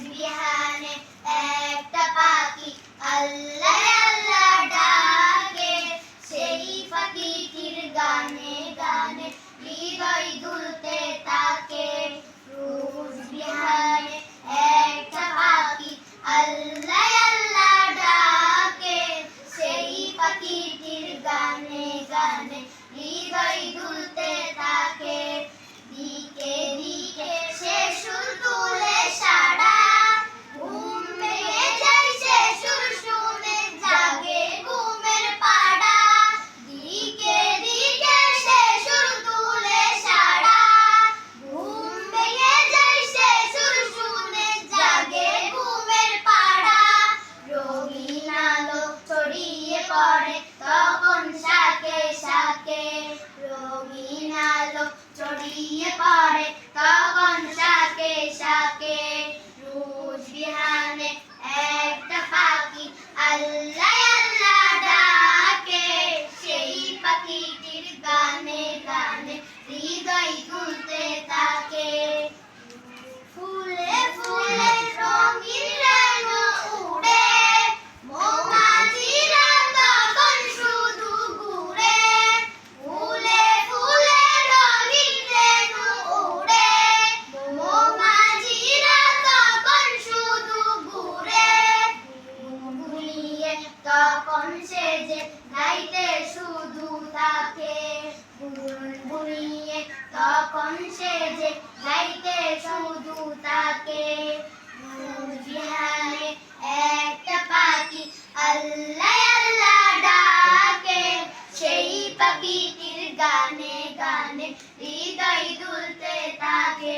বিহানে একটা পাখি আল্লাহ গানে হৃদয় থাকে ফুলে ফুলে রঙিন তখন শুধু ঘুরে। তখন সে যে গাইতে শুধু তাকে। বংশে যে গাইতে সমুদু তাকে। বিহারে একটা পাখি আল্লাহ আল্লাহ ডাকে। সেই পাখিটির গানে গানে হৃদয় দুলতে থাকে